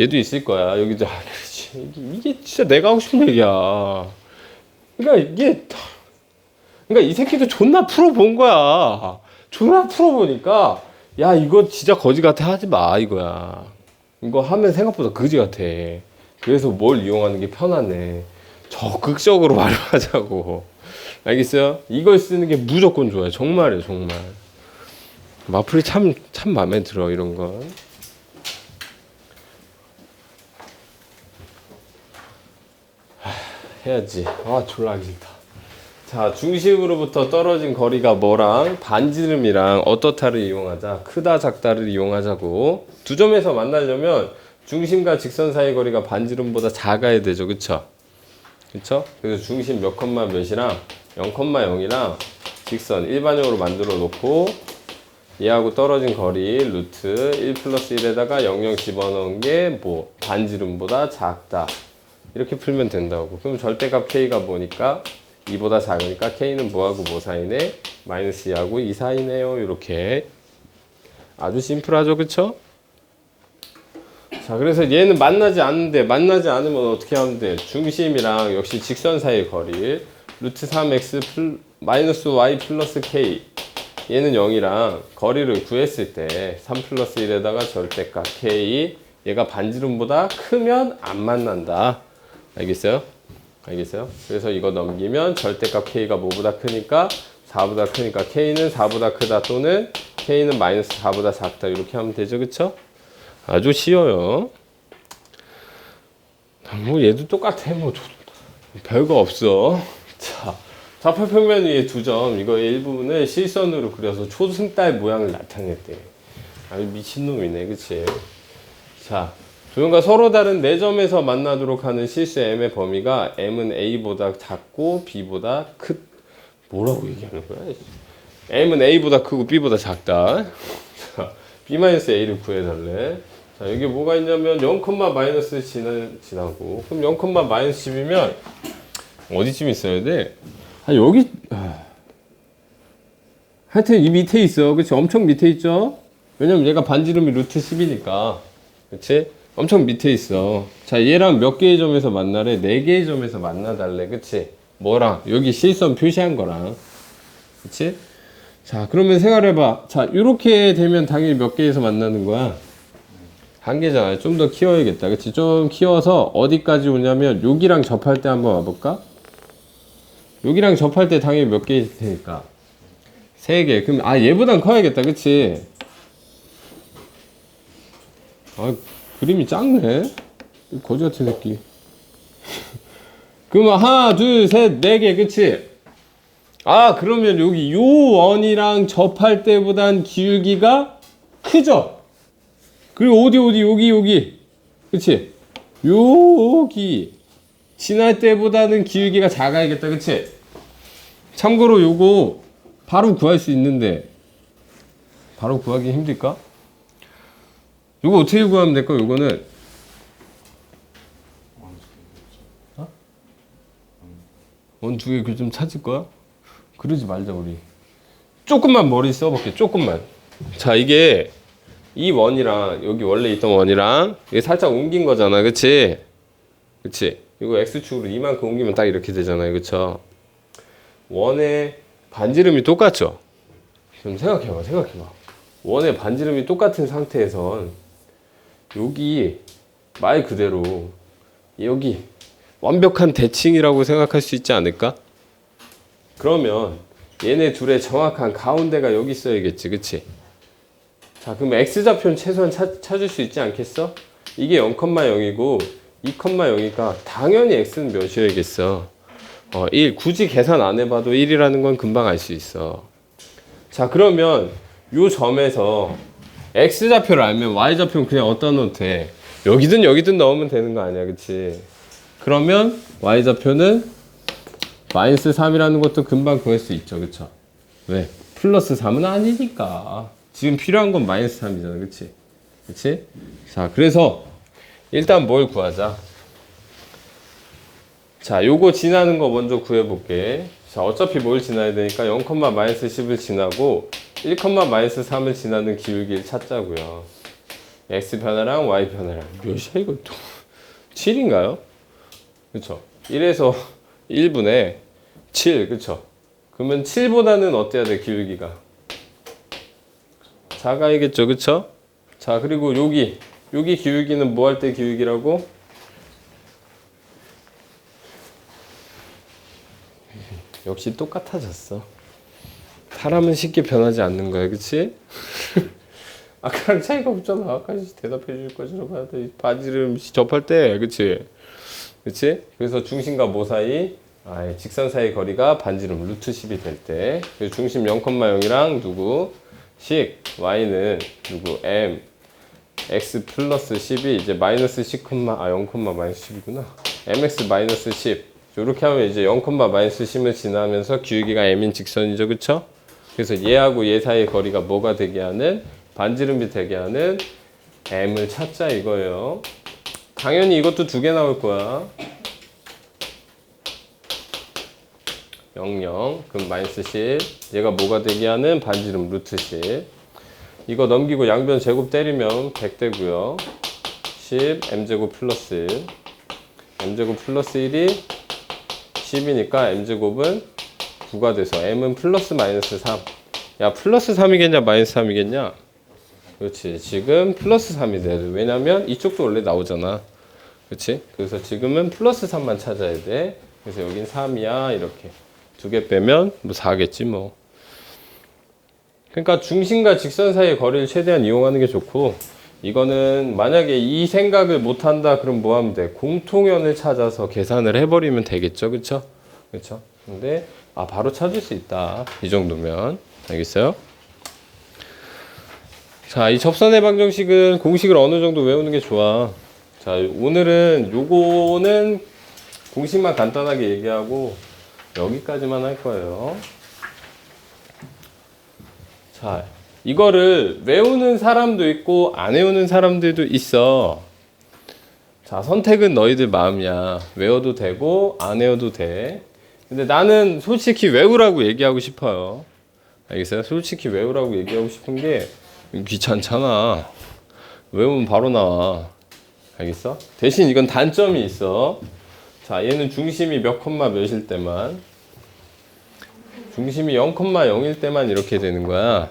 얘도 있을 거야. 여기도 아, 그렇지. 이게, 진짜 내가 하고 싶은 얘기야. 그러니까 이게 그러니까 이 새끼도 존나 풀어본 거야. 존나 풀어보니까 야 이거 진짜 거지 같아 하지 마 이거야. 이거 하면 생각보다 거지 같아. 그래서 뭘 이용하는 게 편하네. 적극적으로 활용하자고. 알겠어요? 이걸 쓰는 게 무조건 좋아요. 정말이에요, 정말. 마플이 참, 참 마음에 들어, 이런 건. 해야지. 아, 졸라 싫다. 자, 중심으로부터 떨어진 거리가 뭐랑 반지름이랑 어떻다를 이용하자. 크다, 작다를 이용하자고. 두 점에서 만나려면 중심과 직선 사이 거리가 반지름보다 작아야 되죠. 그쵸? 그쵸? 그래서 중심 몇 컴마 몇이랑 0,0이랑 직선 일반형으로 만들어 놓고 얘하고 떨어진 거리 루트 1 플러스 1에다가 00 집어넣은 게 뭐 반지름보다 작다 이렇게 풀면 된다고. 그럼 절대값 k가 뭐니까? 2보다 작으니까 k는 뭐하고 뭐 사이네? 마이너스 2하고 2 사이네요. 이렇게. 아주 심플하죠. 그쵸? 자 그래서 얘는 만나지 않는데 만나지 않으면 어떻게 하면 돼? 중심이랑 역시 직선 사이의 거리. 루트 3x 플, 마이너스 y 플러스 k. 얘는 0이랑 거리를 구했을 때 3 플러스 1에다가 절대값 k. 얘가 반지름보다 크면 안 만난다 알겠어요? 알겠어요? 그래서 이거 넘기면 절대값 k가 뭐보다 크니까 4보다 크니까 k는 4보다 크다 또는 k는 마이너스 4보다 작다. 이렇게 하면 되죠. 그쵸? 아주 쉬워요. 뭐 얘도 똑같아. 뭐 조- 별거 없어. 자 좌표평면 위에 두 점. 이거 일부분을 실선으로 그려서 초승달 모양을 나타냈대 아주 미친놈이네. 그치? 자 조형과 서로 다른 네 점에서 만나도록 하는 실수 m의 범위가 m은 a보다 작고 b보다 크 뭐라고 얘기하는 거야 m은 a보다 크고 b보다 작다. 자, b-a를 구해달래. 자 여기 뭐가 있냐면 0, 마이너스 지나, 지나고. 그럼 0, 마이너스 10이면 어디쯤 있어야 돼? 아 여기 아. 하여튼 이 밑에 있어. 그치? 엄청 밑에 있죠? 왜냐면 얘가 반지름이 루트 10이니까. 그치 엄청 밑에 있어. 자 얘랑 몇 개의 점에서 만나래? 네 개의 점에서 만나달래. 그치? 뭐랑? 여기 실선 표시한 거랑. 그치? 자 그러면 생각해봐. 자 이렇게 되면 당연히 몇 개에서 만나는 거야? 한 개잖아요 좀 더 키워야겠다. 그치? 좀 키워서 어디까지 오냐면 여기랑 접할 때 한번 와볼까? 여기랑 접할 때 당연히 몇 개 있을 테니까? 세 개. 그럼 아 얘보단 커야겠다, 그치? 아 그림이 작네. 이 거지 같은 새끼. 그러면 하나, 둘, 셋, 네 개, 그치? 아 그러면 여기 요 원이랑 접할 때보단 기울기가 크죠? 그리고 어디 어디 여기 여기, 그치? 여기 지날 때보다는 기울기가 작아야겠다, 그치? 참고로 요거 바로 구할 수 있는데 바로 구하기 힘들까? 요거 어떻게 구하면 될까? 요거는 원두 개그좀 찾을 거야? 그러지 말자 우리 조금만 머리 써볼게 조금만 자 이게 이 원이랑 여기 원래 있던 원이랑 이게 살짝 옮긴 거잖아 그치? 그치? 이거 x축으로 이만큼 옮기면 딱 이렇게 되잖아요 그쵸? 원의 반지름이 똑같죠? 좀 생각해봐, 생각해봐. 원의 반지름이 똑같은 상태에선 여기 말 그대로 여기 완벽한 대칭이라고 생각할 수 있지 않을까? 그러면 얘네 둘의 정확한 가운데가 여기 있어야겠지, 그치? 자, 그럼 x좌표는 최소한 찾, 찾을 수 있지 않겠어? 이게 0,0이고 2,0이니까 당연히 x는 몇이어야겠어? 어, 1. 굳이 계산 안 해봐도 1이라는 건 금방 알 수 있어. 자, 그러면 요 점에서 x좌표를 알면 y좌표는 그냥 어디다 넣어도 돼. 여기든 여기든 넣으면 되는 거 아니야, 그치? 그러면 y좌표는 마이너스 3이라는 것도 금방 구할 수 있죠, 그쵸? 왜? 플러스 3은 아니니까. 지금 필요한 건 마이너스 3이잖아, 그치? 그치? 자, 그래서 일단 뭘 구하자. 자, 요거 지나는 거 먼저 구해볼게. 자, 어차피 뭘 지나야 되니까 0, 마이너스 10을 지나고 1, 마이너스 3을 지나는 기울기를 찾자고요. x 변화랑 y 변화랑. 몇이야 이거 또? 7인가요? 그쵸. 1에서 1분의 7 그쵸. 그러면 7보다는 어때야 돼 기울기가? 작아야겠죠 그쵸? 자 그리고 여기. 여기 기울기는 뭐 할 때 기울기라고? 역시 똑같아졌어 사람은 쉽게 변하지 않는 거야 그치? 아까랑 차이가 없잖아 아까 대답해 줄 것처럼 하다 바지를 접할 때 그치? 그치? 그래서 중심과 뭐 사이? 아, 직선 사이 거리가 반지름 루트 10이 될 때, 그리고 중심 0,0이랑 누구? 10, y는 누구? m, x 플러스 10이 이제 마이너스 10, 아 0, 마이너스 10이구나. mx 마이너스 10. 이렇게 하면 이제 0, 마이너스 10을 지나면서 기울기가 m인 직선이죠, 그쵸? 그래서 얘하고 얘 사이의 거리가 뭐가 되게 하는 반지름이 되게 하는 m을 찾자 이거예요. 당연히 이것도 두 개 나올 거야. 0, 0. 그럼 마이너스 10. 얘가 뭐가 되게 하는 반지름 루트 10. 이거 넘기고 양변 제곱 때리면 100 되고요. 10 m제곱 플러스 1. m제곱 플러스 1이 10이니까 m제곱은 9가 돼서 m은 플러스 마이너스 3. 야 플러스 3이겠냐 마이너스 3이겠냐? 그렇지. 지금 플러스 3이 돼야 돼. 왜냐면 이쪽도 원래 나오잖아. 그렇지? 그래서 지금은 플러스 3만 찾아야 돼. 그래서 여긴 3이야. 이렇게. 두 개 빼면 뭐 4겠지 뭐. 그러니까 중심과 직선 사이의 거리를 최대한 이용하는 게 좋고 이거는 만약에 이 생각을 못 한다 그럼 뭐 하면 돼? 공통연을 찾아서 계산을 해 버리면 되겠죠. 그렇죠? 그렇죠? 근데 아 바로 찾을 수 있다. 이 정도면. 알겠어요? 자, 이 접선의 방정식은 공식을 어느 정도 외우는 게 좋아. 자, 오늘은 요거는 공식만 간단하게 얘기하고 여기까지만 할 거예요. 자, 이거를 외우는 사람도 있고 안 외우는 사람들도 있어. 자, 선택은 너희들 마음이야. 외워도 되고 안 외워도 돼. 근데 나는 솔직히 외우라고 얘기하고 싶어요. 알겠어요? 솔직히 외우라고 얘기하고 싶은 게 귀찮잖아. 외우면 바로 나와. 알겠어? 대신 이건 단점이 있어. 자, 얘는 중심이 몇 콤마 몇일 때만 중심이 0,0일 때만 이렇게 되는 거야.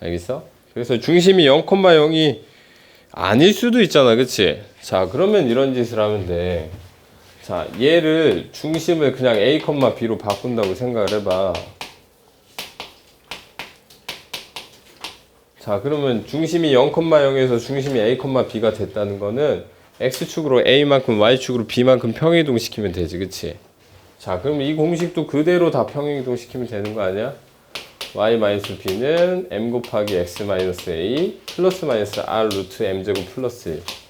알겠어? 그래서 중심이 0,0이 아닐 수도 있잖아. 그치? 자, 그러면 이런 짓을 하면 돼. 자, 얘를 중심을 그냥 A, B로 바꾼다고 생각을 해봐. 자, 그러면 중심이 0,0에서 중심이 A, B가 됐다는 거는 X축으로 A만큼 Y축으로 B만큼 평행이동 시키면 되지. 그치? 자, 그럼 이 공식도 그대로 다 평행이동 시키면 되는 거 아니야? Y-B는 M 곱하기 X-A 플러스 마이너스 R 루트 M제곱 플러스 1.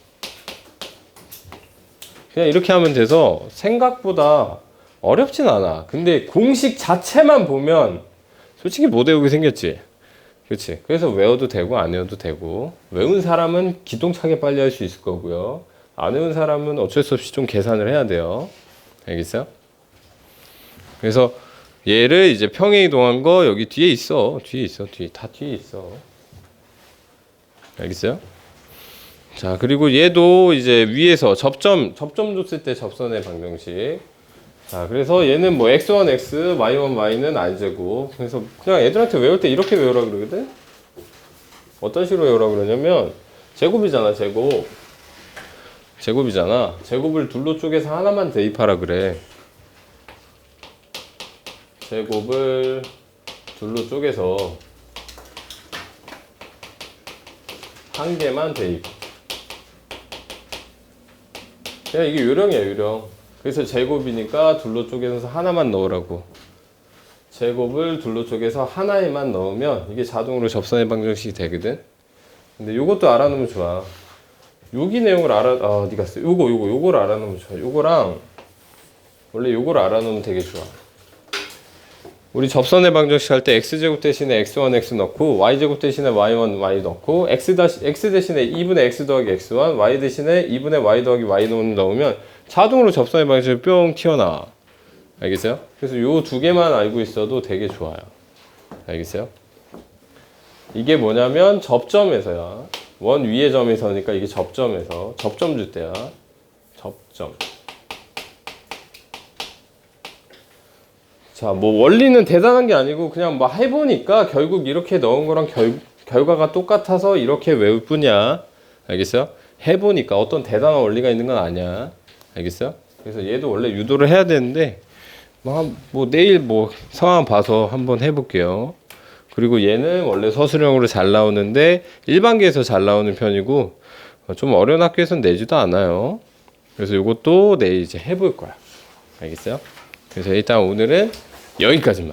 그냥 이렇게 하면 돼서 생각보다 어렵진 않아. 근데 공식 자체만 보면 솔직히 못 외우게 생겼지. 그렇지. 그래서 외워도 되고 안 외워도 되고 외운 사람은 기똥차게 빨리 할 수 있을 거고요. 안 외운 사람은 어쩔 수 없이 좀 계산을 해야 돼요. 알겠어요? 그래서 얘를 이제 평행 이동한 거 여기 뒤에 있어. 뒤에 있어. 뒤에 다 뒤에 있어. 알겠어요? 자, 그리고 얘도 이제 위에서 접점 접점 줬을 때 접선의 방정식. 자, 그래서 얘는 뭐 x1 x, y1 y는 r제곱. 그래서 그냥 애들한테 외울 때 이렇게 외우라 그러거든. 어떤 식으로 외우라 그러냐면 제곱이잖아, 제곱. 제곱이잖아. 제곱을 둘로 쪼개서 하나만 대입하라 그래. 제곱을 둘로 쪼개서 한 개만 대입. 그냥 이게 요령이야, 요령. 그래서 제곱이니까 둘로 쪼개서 하나만 넣으라고. 제곱을 둘로 쪼개서 하나에만 넣으면 이게 자동으로 접선의 방정식이 되거든. 근데 요것도 알아놓으면 좋아. 여기 내용을 알아, 아, 니가 써. 요거, 요거, 요거를 알아놓으면 좋아. 요거랑, 원래 요거를 알아놓으면 되게 좋아. 우리 접선의 방정식 할 때 x제곱 대신에 x1 x 넣고 y제곱 대신에 y1 y 넣고 x, 다시, x 대신에 2분의 x 더하기 x1 y 대신에 2분의 y 더하기 y 넣으면 자동으로 접선의 방정식이 뿅 튀어나와 알겠어요? 그래서 요 두 개만 알고 있어도 되게 좋아요 알겠어요? 이게 뭐냐면 접점에서야 원 위의 점에서니까 이게 접점에서 접점 줄 때야. 접점. 자, 뭐 원리는 대단한 게 아니고 그냥 뭐 해보니까 결국 이렇게 넣은 거랑 결, 결과가 똑같아서 이렇게 외울 뿐이야. 알겠어요? 해보니까 어떤 대단한 원리가 있는 건 아니야. 알겠어요? 그래서 얘도 원래 유도를 해야 되는데 뭐, 한- 뭐 내일 뭐 상황 봐서 한번 해볼게요. 그리고 얘는 원래 서술형으로 잘 나오는데 일반계에서 잘 나오는 편이고 어, 좀 어려운 학교에서는 내지도 않아요. 그래서 이것도 내일 이제 해볼 거야. 알겠어요? 그래서 일단 오늘은 여기까지만.